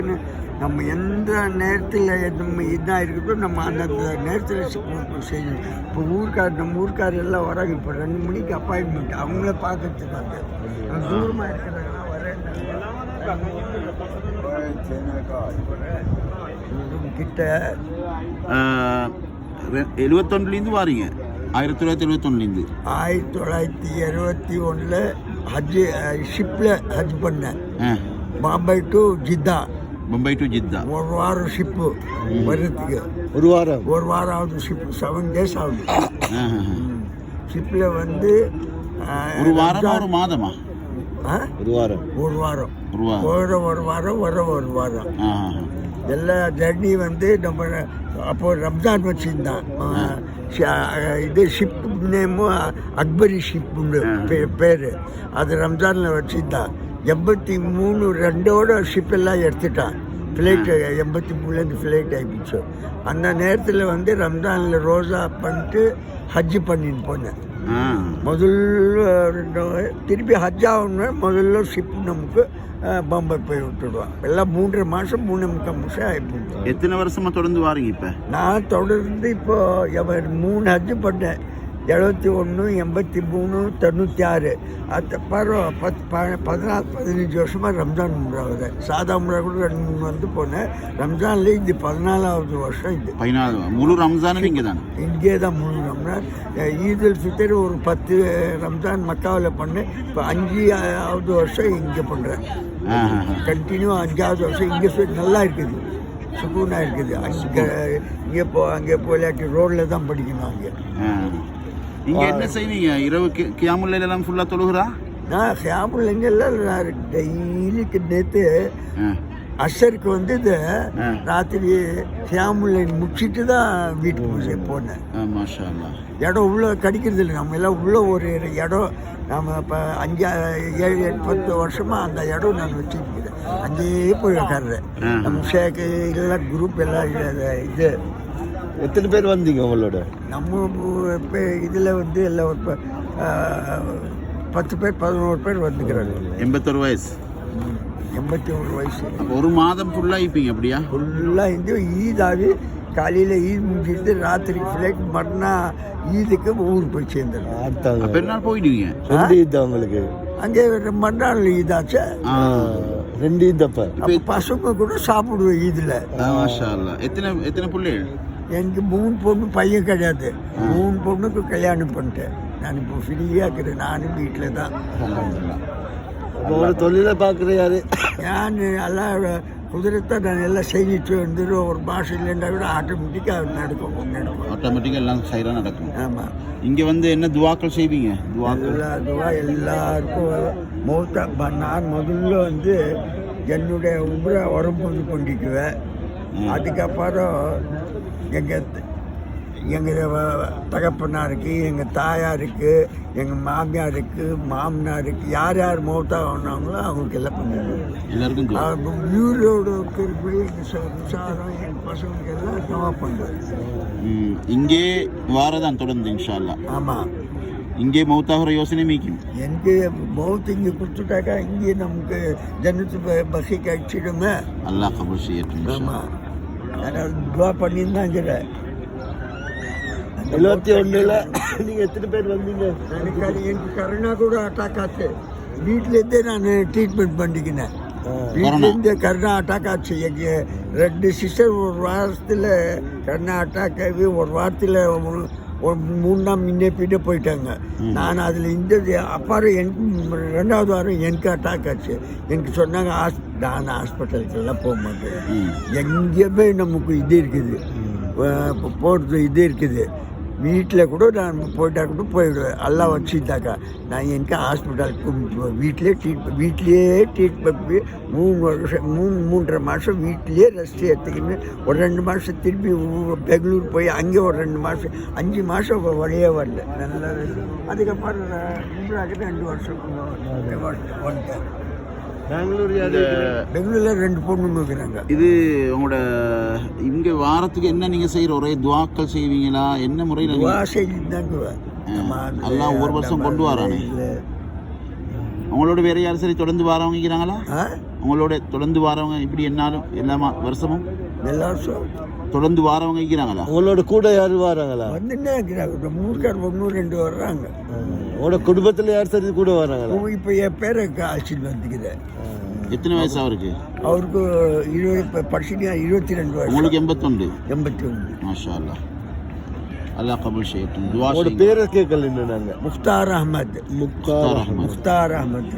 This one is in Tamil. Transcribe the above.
அதுக்குன்னு நம்ம எந்த நேரத்தில் நம்ம இதாக இருக்குதோ நம்ம அந்தந்த நேரத்தில் செய்யணும். இப்போ ஊருக்கார் நம்ம ஊருக்கார் எல்லாம் வராங்க. இப்போ ரெண்டு மணிக்கு அப்பாயின்மெண்ட் அவங்கள பார்க்கறதுக்கு வந்து தூரமாக இருக்கிறாங்கன்னா வரேன். கிட்ட. எழுபத்தொன்னுலேருந்து வாரீங்க. ஆயிரத்தி தொள்ளாயிரத்தி எழுபத்தொன்னுலேருந்து ஆயிரத்தி தொள்ளாயிரத்தி எழுபத்தி ஒன்றில் ஹஜ்ஜு ஷிப்பில் ஹஜ் பண்ணேன். Bombay to Jeddah. Mumbai to Jeddah ஒரு வாரம் ஷிப்பு வர்றதுக்கு. ஒரு வாரம் ஒரு வாரம் ஆகுது. ஷிப்பு செவன் டேஸ் ஆகுது. ஷிப்பில் வந்து ஒரு வாரமா ஒரு மாதமா? ஆ? ஒரு வாரம் ஒரு வாரம் போகிற ஒரு வாரம். வர ஒரு வாரம். எல்லா ஜர்னி வந்து நம்ம அப்போ ரம்ஜான் வச்சுருந்தான். இது ஷிப் நேமும் அக்பரி ஷிப்புன்னு பேர். அது ரம்ஜானில் வச்சுருந்தான். எண்பத்தி மூணு ரெண்டோட ஷிப் எல்லாம் எடுத்துட்டான் ஃப்ளைட்டு எண்பத்தி மூணுலேருந்து ஃப்ளைட் ஆகிடுச்சு அந்த நேரத்தில் வந்து ரம்ஜானில் ரோசா பண்ணிட்டு ஹஜ்ஜு பண்ணின்னு போனேன். முதல்ல ரெண்டு- திருப்பி ஹஜ் முதல்ல ஷிப் நமக்கு பாம்பே போய் விட்டுடுவான். எல்லாம் மூன்றரை மாதம் மூணு முக்கால் மாதம் ஆகிப்போம் எத்தனை வருஷமா தொடர்ந்து வாரீங்க இப்ப? நான் தொடர்ந்து இப்போ மூணு ஹஜ்ஜு பண்ணேன். எழுபத்தி ஒன்று எண்பத்தி மூணு தொண்ணூற்றி ஆறு. அது பரவ பத் ப- பதினாலு பதினஞ்சு வருஷமாக ரம்ஜான் உம்ரா வருது சாதா உம்ரா கூட ரெண்டு மூணு வந்து போனேன் ரம்ஜான்ல இது பதினாலாவது வருஷம் இது. பதினாலு முழு ரம்ஜானும் இங்கே தானே? இங்கே தான் மூணு ரம்ஜான். அஹ் ஈதுல் ஃபித்தர் ஒரு பத்து ரம்ஜான் மக்காவில் பண்ணேன் இப்போ அஞ்சு ஆவது வருஷம் இங்கே பண்ணுறேன். கண்டினியூ அஞ்சாவது வருஷம் இங்கே நல்லா இருக்குது. சுகூனாக இருக்குது. அங்கே இங்கே போ அங்கே போலாட்டி ரோட்டில் தான் படிக்கணும் அங்கே. ஆ. இங்க என்ன செய்வீங்க இரவு கி- கியாமுல்லைல எல்லாம் ஃபுல்லா தொழுகிறா நான் ஃபேமிலி எங்கெல்லாம் டெய்லிக்கு நேற்று ஆ. அசருக்கு வந்து இந்த ஆ. ராத்திரி ஃபேமிலி முடிச்சிட்டு தான் வீட்டுக்கு போனேன். இடம் உள்ள கிடைக்கிறது இல்லை நம்ம எல்லாம் உள்ள ஒரு இடம் நம்ம இப்போ அஞ்சு ஏழு எட்டு பத்து வருஷமாக அந்த இடம் நான் வச்சுருக்கிறேன் அங்கேயே போய் உட்காடுறேன். நம்ம ஷேக்கு எல்லாம் குரூப் எல்லாம் இது- இது எத்தனை பேர் வந்தீங்க உங்களோட? நம்ம இப்போ இதில் வந்து எல்லாம் ஒரு பத்து பேர் பதினோரு பேர் வந்துக்கிறாங்க. எண்பத்தொரு வயசு. எண்பத்தி ஒரு வயசு. ஒரு மாதம் ஃபுல்லா இருப்பீங்க அப்படியா? ஃபுல்லாக இருந்து ஈத் ஆகி காலையில் ஈத் முடிஞ்சிட்டு ராத்திரி ஃப்ளைட் மறுநாள் ஈதுக்கு ஊர் போய் சேர்ந்துடும் பெருநாள் போயிடுவீங்க? ரெண்டு ஈத் அவங்களுக்கு அங்கே மறுநாள் ஈதாச்சு. ரெண்டு ஈத் அப்ப. பசங்க கூட சாப்பிடுவோம் மாஷா அல்லாஹ். எத்தனை எத்தனை பிள்ளைகள்? எனக்கு மூணு பொண்ணு பையன் கிடையாது. மூணு பொண்ணுக்கு கல்யாணம் பண்ணிட்டேன். நான் இப்போ ஃப்ரீயாக இருக்கிறேன். நானும் வீட்டில் தான். ஒரு தொழிலை பார்க்குற யாரு? நான் எல்லாம் குதிரைத்தை நான் எல்லாம் செஞ்சுட்டு வந்துட்டு ஒரு மாதம் இல்லைன்னா கூட ஆட்டோமேட்டிக்காக நடக்கும் நடக்கும். ஆட்டோமேட்டிக்காக எல்லாம் சைடாக நடக்கும். ஆமாம் இங்க வந்து என்ன துவாக்கள் செய்வீங்க? துவாக்கள். எல்லா இதுவாக எல்லாருக்கும் மௌத்தா நான் முதல்ல வந்து என்னுடைய உபரை வரும்போது கொண்டிக்குவேன். அதுக்கப்புறம் எங்கள் எங்கள் தகப்பனாருக்கு எங்கள் தாயாருக்கு எங்கள் மாமியாருக்கு மாமனாருக்கு யார் யார் மௌத்தா ஆனாங்களோ அவங்களுக்கு எல்லாம் ஊரோட போய் எங்கள் விசாரம் எங்கள் பசங்களுக்கு எல்லாம் ம், இங்கே வாரதான் தொடர்ந்து இன்ஷா அல்லாஹ் ஆமாம் இங்கே மௌத்தாகிற யோசனை மீக்கும். எனக்கு மௌத் இங்கே கொடுத்துட்டாக்கா இங்கே நமக்கு ஜன்னத்து பஸ்ஸை கழிச்சிடுமே அல்லாஹ் கபூல் செய்யட்டும். ஆமாம் அதனால் துவா இருக்கிறேன் எழுபத்தி ஒண்ணுல நீங்க எத்தனை பேர் வந்தீங்க? எனக்கு அது எனக்கு கரோனா கூட அட்டாக் ஆச்சு. வீட்டிலேருந்தே நான் ட்ரீட்மெண்ட் பண்ணிக்கினேன். வீட்டிலேருந்து கரோனா அட்டாக் ஆச்சு. எங்கள் ரெண்டு சிஸ்டர் ஒரு வாரத்தில் கரோனா அட்டாக் ஆகி ஒரு வாரத்தில் ஒரு மூணு நாள் முன்னே பின்னே போயிட்டாங்க. நான் அதில் இந்த அப்பாரும் எனக்கு ரெண்டாவது வாரம் எனக்கு அட்டாக் ஆச்சு. எனக்கு சொன்னாங்க ஹாஸ் நான் ஹாஸ்பிட்டலுக்கெல்லாம் போக மாட்டேன். எங்கேயுமே நமக்கு இது இருக்குது. போகிறது இது இருக்குது. வீட்டில் கூட நான் போயிட்டா கூட போயிடுவேன். எல்லாம் வச்சுட்டாக்கா. நான் எனக்கு ஹாஸ்பிட்டலுக்கு வீட்டிலே ட்ரீட் வீட்லேயே ட்ரீட்மெண்ட் மூணு வருஷம் மூணு மூன்றரை மாதம் வீட்டிலேயே ரெஸ்ட் எடுத்துக்கின்னு ஒரு ரெண்டு மாதம் திருப்பி பெங்களூர் போய் அங்கே ஒரு ரெண்டு மாதம் அஞ்சு மாதம் வழியே வரல. நல்லா அதுக்கப்புறம் ரெண்டு வருஷம் வந்துட்டேன் பெங்களூர் பெங்களூரில் ரெண்டு இருக்கிறாங்க. இது உங்களோட இங்க வாரத்துக்கு என்ன நீங்க செய்யற ஒரே துவாக்கள் செய்வீங்களா? என்ன முறையில் அல்லாஹ் ஒரு வருஷம் கொண்டு வரானே. உங்களோட வேற யாரும் சரி தொடர்ந்து வாரவங்க இருக்கிறாங்களா ஆ? உங்களோட தொடர்ந்து வரவங்க இப்படி என்னாலும் எல்லா மா- வருஷமும். எல்லாரும் தொடர்ந்து வரவங்க இருக்கிறாங்களா உங்களோட கூட யாரு வராங்களா? வந்துட்டே இருக்கிறாங்க. ஒரு மூணுக்கார் ஒன்று ரெண்டு வர்றாங்க. உங்களோட குடும்பத்துல யார் சரி கூட வராங்களா? இப்போ என் பேரை அழைச்சிட்டு வந்துக்குது எத்தனை வயசு அவருக்கு? அவருக்கு இருபது இப்போ படிச்சுட்டு இருபத்தி ரெண்டு வருஷம் உங்களுக்கு எண்பத்தொண்டு எண்பத்தி ஒன்று மாஷா அல்லா அல்லாஹ் கபுல் துவா உங்களோட. பேரை கேட்கல இன்னும் நாங்க. முக்தார் அஹமத். முக்தார் அஹ்மத். முக்தார் அஹமத்.